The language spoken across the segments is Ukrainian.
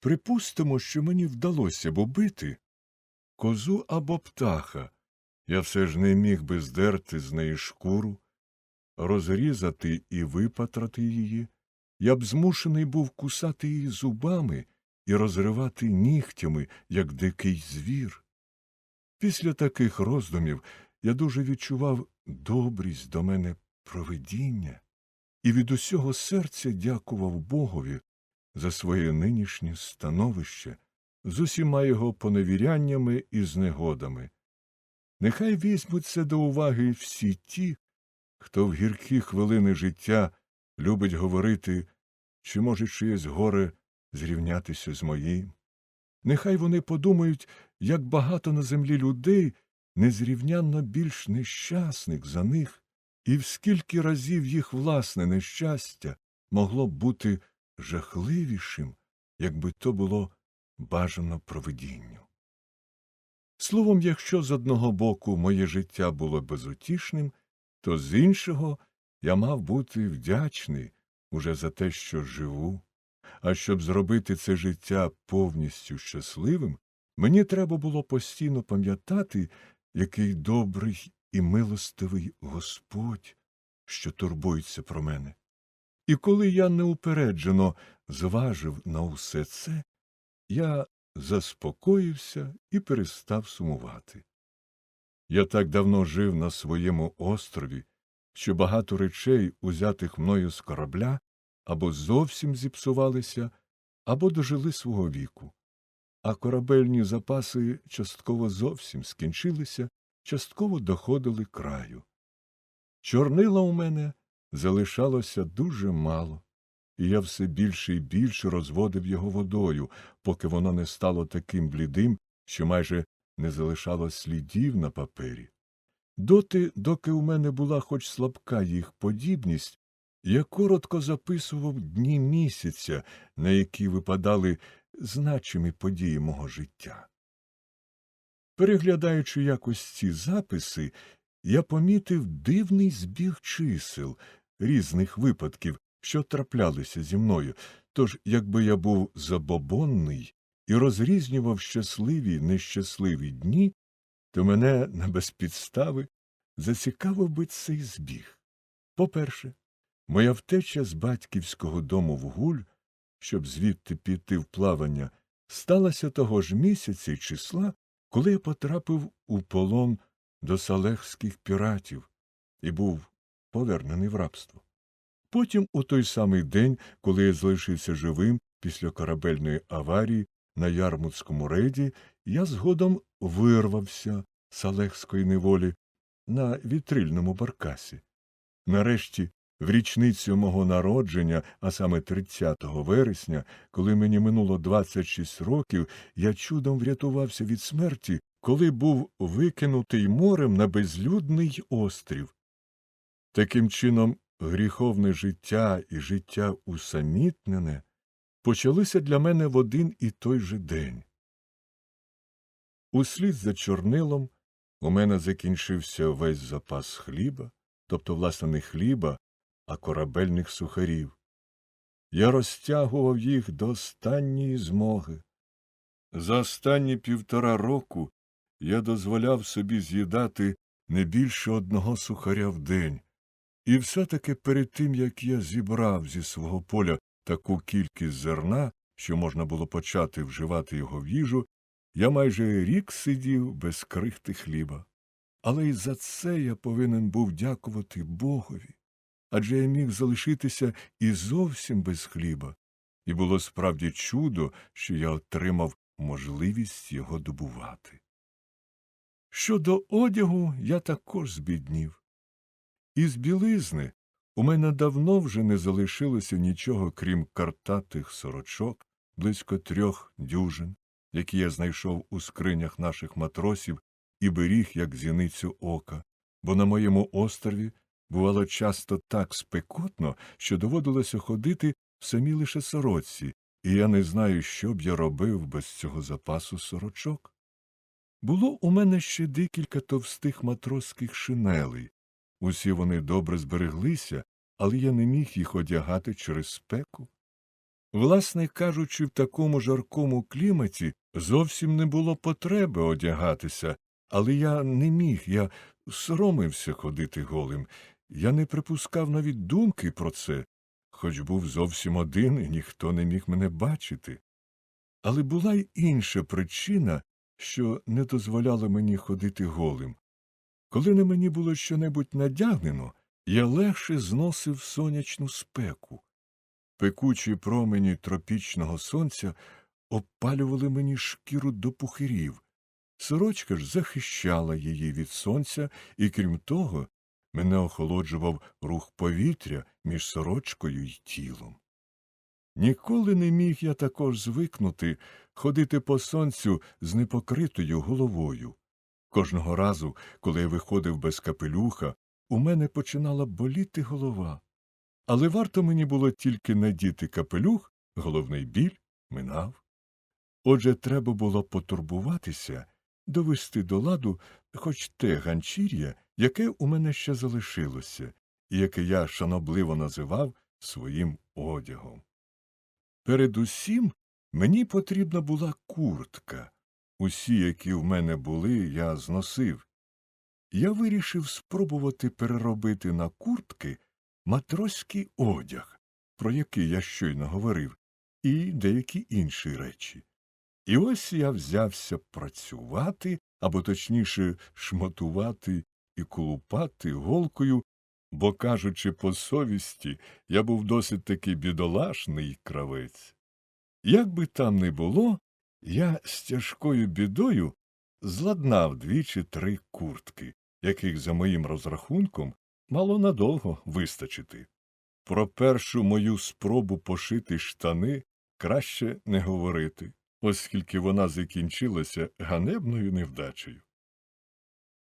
Припустимо, що мені вдалося б убити козу або птаха. Я все ж не міг би здерти з неї шкуру, розрізати і випатрати її. Я б змушений був кусати її зубами і розривати нігтями, як дикий звір. Після таких роздумів я дуже відчував добрість до мене провидіння і від усього серця дякував Богові за своє нинішнє становище з усіма його поневіряннями і знегодами. Нехай візьмуть це до уваги всі ті, хто в гіркі хвилини життя любить говорити, чи може чиєсь горе зрівнятися з моїм. Нехай вони подумають, як багато на землі людей незрівнянно більш нещасних за них, і в скільки разів їх власне нещастя могло б бути жахливішим, якби то було бажано провидінню. Словом, якщо з одного боку моє життя було безутішним, то з іншого я мав бути вдячний уже за те, що живу. А щоб зробити це життя повністю щасливим, мені треба було постійно пам'ятати, який добрий і милостивий Господь, що турбується про мене. І коли я неупереджено зважив на усе це, я заспокоївся і перестав сумувати. Я так давно жив на своєму острові, що багато речей, узятих мною з корабля, або зовсім зіпсувалися, або дожили свого віку, а корабельні запаси частково зовсім скінчилися, частково доходили краю. Чорнила у мене залишалося дуже мало, і я все більше і більше розводив його водою, поки воно не стало таким блідим, що майже не залишало слідів на папері. Доти, доки у мене була хоч слабка їх подібність, я коротко записував дні місяця, на які випадали значимі події мого життя. Переглядаючи якось ці записи, я помітив дивний збіг чисел різних випадків, що траплялися зі мною, тож, якби я був забобонний і розрізнював щасливі нещасливі дні, то мене на безпідстави зацікавив би цей збіг. По-перше, моя втеча з батьківського дому в гуль, щоб звідти піти в плавання, сталася того ж місяця й числа, коли я потрапив у полон до салехських піратів і був повернений в рабство. Потім, у той самий день, коли я залишився живим після корабельної аварії на Ярмутському рейді, я згодом вирвався з салехської неволі на вітрильному баркасі. Нарешті, в річницю мого народження, а саме 30 вересня, коли мені минуло 26 років, я чудом врятувався від смерті, коли був викинутий морем на безлюдний острів. Таким чином, гріховне життя і життя усамітнене почалися для мене в один і той же день. Услід за чорнилом у мене закінчився весь запас хліба, тобто, власне, не хліба, а корабельних сухарів. Я розтягував їх до останньої змоги. За останні півтора року я дозволяв собі з'їдати не більше одного сухаря в день, і все таки перед тим, як я зібрав зі свого поля таку кількість зерна, що можна було почати вживати його в їжу, я майже рік сидів без крихти хліба. Але й за це я повинен був дякувати Богові. Адже я міг залишитися і зовсім без хліба, і було справді чудо, що я отримав можливість його добувати. Щодо одягу я також збіднів. Із білизни у мене давно вже не залишилося нічого, крім картатих сорочок, близько трьох дюжин, які я знайшов у скринях наших матросів і беріг, як зіницю ока, бо на моєму острові бувало часто так спекотно, що доводилося ходити в самій лише сорочці, і я не знаю, що б я робив без цього запасу сорочок. Було у мене ще декілька товстих матросських шинелей. Усі вони добре збереглися, але я не міг їх одягати через спеку. Власне кажучи, в такому жаркому кліматі зовсім не було потреби одягатися, але я не міг, я соромився ходити голим. Я не припускав навіть думки про це, хоч був зовсім один і ніхто не міг мене бачити. Але була й інша причина, що не дозволяла мені ходити голим. Коли на мені було щонебудь надягнено, я легше зносив сонячну спеку. Пекучі промені тропічного сонця опалювали мені шкіру до пухирів. Сорочка ж захищала її від сонця, і крім того, мене охолоджував рух повітря між сорочкою й тілом. Ніколи не міг я також звикнути ходити по сонцю з непокритою головою. Кожного разу, коли я виходив без капелюха, у мене починала боліти голова. Але варто мені було тільки надіти капелюх, головний біль минав. Отже, треба було потурбуватися, довести до ладу хоч те ганчір'я, яке у мене ще залишилося, і яке я шанобливо називав своїм одягом. Передусім мені потрібна була куртка. Усі, які в мене були, я зносив. Я вирішив спробувати переробити на куртки матроський одяг, про який я щойно говорив, і деякі інші речі. І ось я взявся працювати, або точніше шмотувати і колупати голкою, бо, кажучи по совісті, я був досить таки бідолашний кравець. Як би там не було, я з тяжкою бідою зладнав дві чи три куртки, яких, за моїм розрахунком, мало надовго вистачити. Про першу мою спробу пошити штани краще не говорити, оскільки вона закінчилася ганебною невдачею.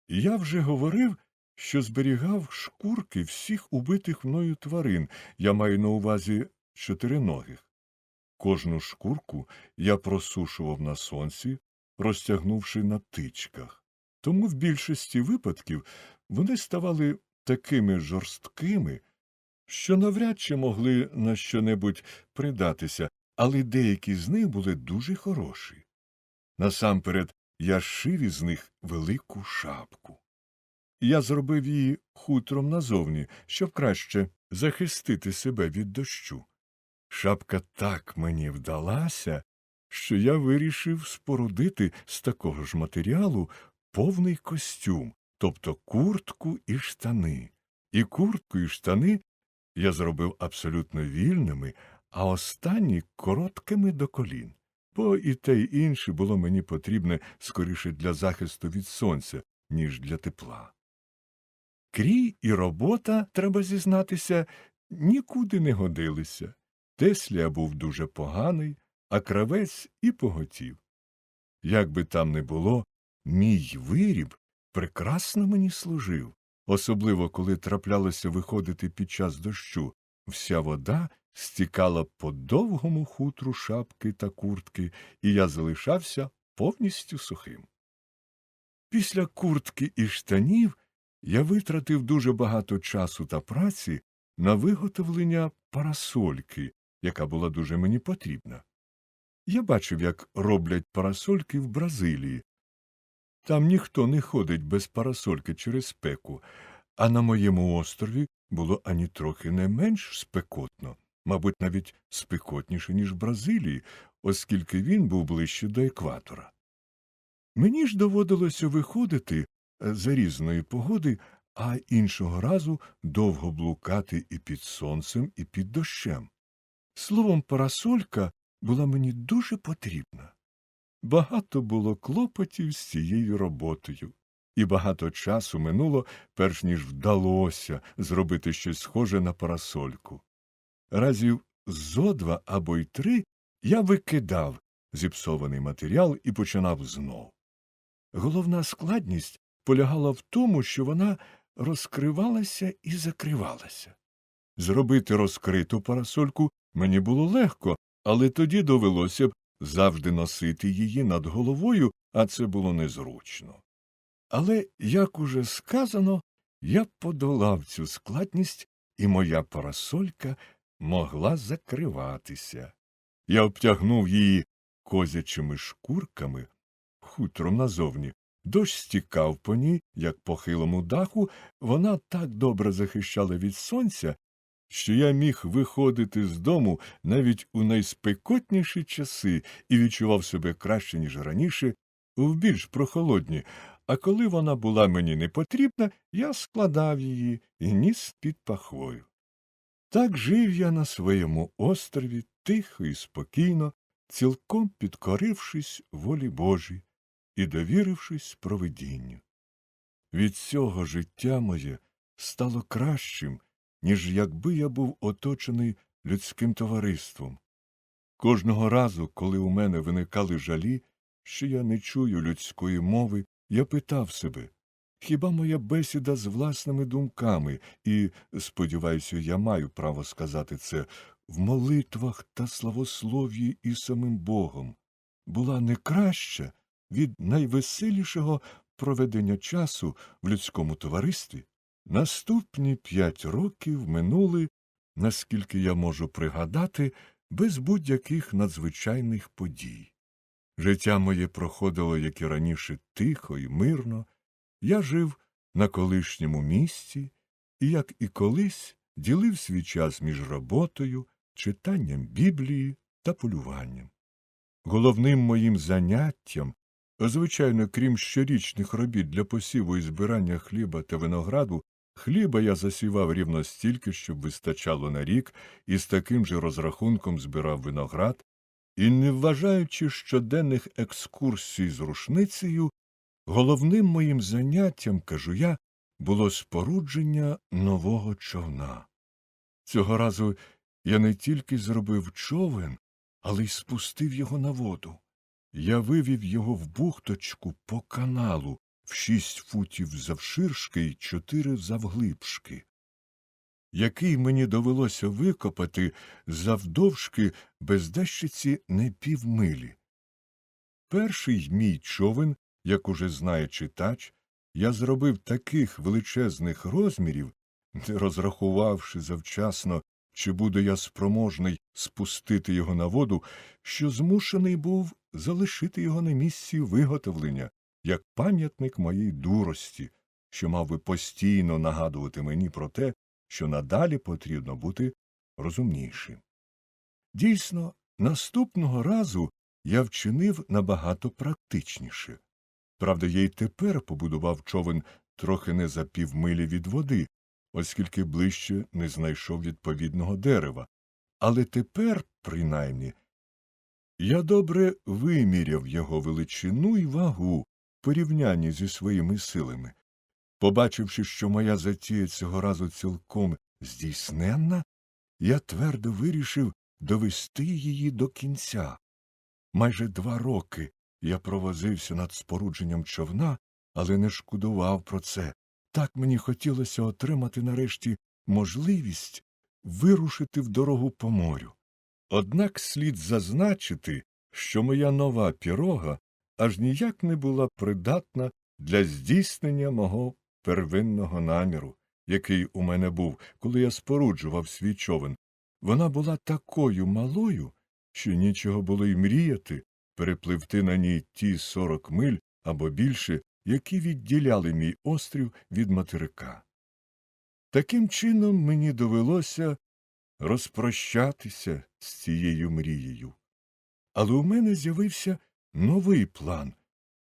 Я вже говорив, що зберігав шкурки всіх убитих мною тварин, я маю на увазі чотириногих. Кожну шкурку я просушував на сонці, розтягнувши на тичках. Тому в більшості випадків вони ставали такими жорсткими, що навряд чи могли на щонебудь придатися, але деякі з них були дуже хороші. Насамперед я шив із них велику шапку. Я зробив її хутром назовні, щоб краще захистити себе від дощу. Шапка так мені вдалася, що я вирішив спорудити з такого ж матеріалу повний костюм, тобто куртку і штани. І куртку і штани я зробив абсолютно вільними, а останні короткими до колін, бо і те й інше було мені потрібне скоріше для захисту від сонця, ніж для тепла. Крій і робота, треба зізнатися, нікуди не годилися. Теслія був дуже поганий, а кравець і поготів. Як би там не було, мій виріб прекрасно мені служив, особливо коли траплялося виходити під час дощу. Вся вода стікала по довгому хутру шапки та куртки, і я залишався повністю сухим. Після куртки і штанів я витратив дуже багато часу та праці на виготовлення парасольки, яка була дуже мені потрібна. Я бачив, як роблять парасольки в Бразилії. Там ніхто не ходить без парасольки через спеку, а на моєму острові було ані трохи не менш спекотно, мабуть, навіть спекотніше, ніж в Бразилії, оскільки він був ближче до екватора. Мені ж доводилося виходити е, за різної погоди, а іншого разу довго блукати і під сонцем, і під дощем. Словом, парасолька була мені дуже потрібна. Багато було клопотів з цією роботою, і багато часу минуло, перш ніж вдалося зробити щось схоже на парасольку. Разів зо два або й три я викидав зіпсований матеріал і починав знов. Головна складність полягала в тому, що вона розкривалася і закривалася. Зробити розкриту парасольку мені було легко, але тоді довелося б завжди носити її над головою, а це було незручно. Але, як уже сказано, я подолав цю складність, і моя парасолька могла закриватися. Я обтягнув її козячими шкурками, хутром назовні. Дощ стікав по ній, як по хилому даху, вона так добре захищала від сонця, що я міг виходити з дому навіть у найспекотніші часи і відчував себе краще, ніж раніше, в більш прохолодні, а коли вона була мені не потрібна, я складав її і ніс під пахвою. Так жив я на своєму острові тихо і спокійно, цілком підкорившись волі Божій і довірившись провидінню. Від цього життя моє стало кращим, ніж якби я був оточений людським товариством. Кожного разу, коли у мене виникали жалі, що я не чую людської мови, я питав себе хіба моя бесіда з власними думками, і, сподіваюся, я маю право сказати це, в молитвах та славослов'ї і самим Богом, була не краща від найвеселішого проведення часу в людському товаристві? Наступні п'ять років минули, наскільки я можу пригадати, без будь-яких надзвичайних подій. Життя моє проходило, як і раніше, тихо і мирно. Я жив на колишньому місці і, як і колись, ділив свій час між роботою, читанням Біблії та полюванням. Головним моїм заняттям, звичайно, крім щорічних робіт для посіву і збирання хліба та винограду, хліба я засівав рівно стільки, щоб вистачало на рік, і з таким же розрахунком збирав виноград, і, не вважаючи щоденних екскурсій з рушницею, головним моїм заняттям, кажу я, було спорудження нового човна. Цього разу я не тільки зробив човен, але й спустив його на воду. Я вивів його в бухточку по каналу в шість футів завширшки й чотири завглибшки, який мені довелося викопати завдовжки без дещиці не півмилі. Перший мій човен, як уже знає читач, я зробив таких величезних розмірів, не розрахувавши завчасно, чи буду я спроможний спустити його на воду, що змушений був залишити його на місці виготовлення, як пам'ятник моїй дурості, що мав би постійно нагадувати мені про те, що надалі потрібно бути розумнішим. Дійсно, наступного разу я вчинив набагато практичніше. Правда, я й тепер побудував човен трохи не за півмилі від води, оскільки ближче не знайшов відповідного дерева. Але тепер, принаймні, я добре виміряв його величину і вагу порівнянні зі своїми силами. Побачивши, що моя затія цього разу цілком здійсненна, я твердо вирішив довести її до кінця. Майже два роки я провозився над спорудженням човна, але не шкодував про це. Так мені хотілося отримати нарешті можливість вирушити в дорогу по морю. Однак слід зазначити, що моя нова пірога аж ніяк не була придатна для здійснення мого первинного наміру, який у мене був, коли я споруджував свій човен. Вона була такою малою, що нічого було й мріяти перепливти на ній ті сорок миль або більше, які відділяли мій острів від материка. Таким чином мені довелося розпрощатися з цією мрією. Але у мене з'явився новий план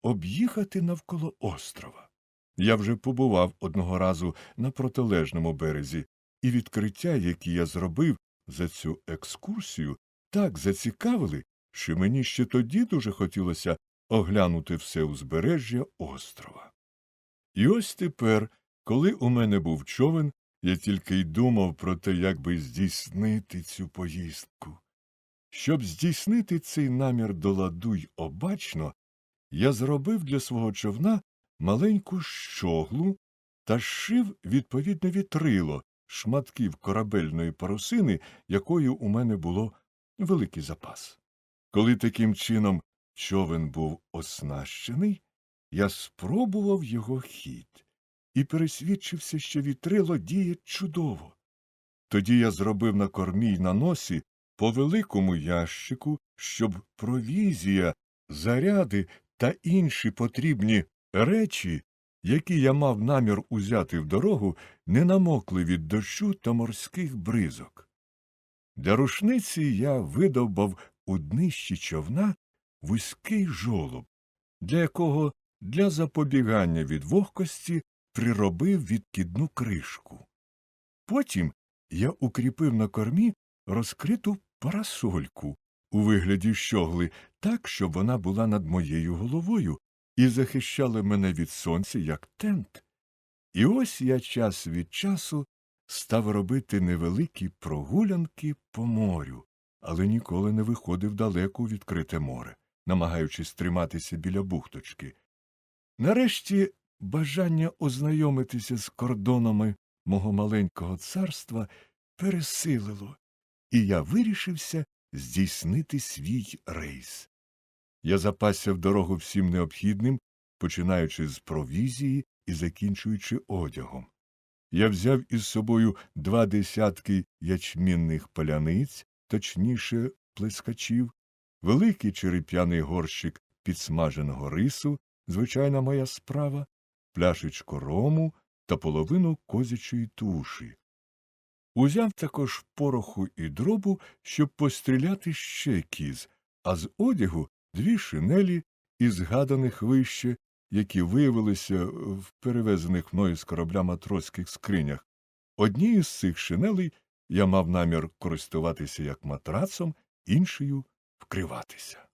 об'їхати навколо острова. Я вже побував одного разу на протилежному березі, і відкриття, які я зробив за цю екскурсію, так зацікавили, що мені ще тоді дуже хотілося оглянути все узбережжя острова. І ось тепер, коли у мене був човен, я тільки й думав про те, як би здійснити цю поїздку. Щоб здійснити цей намір до ладу й обачно, я зробив для свого човна маленьку щоглу та зшив відповідне вітрило шматків корабельної парусини, якою у мене було великий запас. Коли таким чином човен був оснащений, я спробував його хід і пересвідчився, що вітрило діє чудово. Тоді я зробив на кормі й на носі по великому ящику, щоб провізія, заряди та інші потрібні речі, які я мав намір узяти в дорогу, не намокли від дощу та морських бризок. Для рушниці я видовбав у днищі човна вузький жолоб, для якого для запобігання від вогкості приробив відкидну кришку. Потім я укріпив на кормі розкриту парасольку у вигляді щогли так, щоб вона була над моєю головою і захищала мене від сонця, як тент. І ось я час від часу став робити невеликі прогулянки по морю, але ніколи не виходив далеко у відкрите море, намагаючись триматися біля бухточки. Нарешті бажання ознайомитися з кордонами мого маленького царства пересилило, і я вирішився здійснити свій рейс. Я запасся дорогу всім необхідним, починаючи з провізії і закінчуючи одягом. Я взяв із собою два десятки ячмінних паляниць, точніше плескачів, великий череп'яний горщик підсмаженого рису, звичайна моя справа, пляшечку рому та половину козячої туші. Узяв також пороху і дробу, щоб постріляти ще кіз, а з одягу дві шинелі із згаданих вище, які виявилися в перевезених мною з корабля матроських скринях. Однією з цих шинелей я мав намір користуватися як матрацом, іншою вкриватися.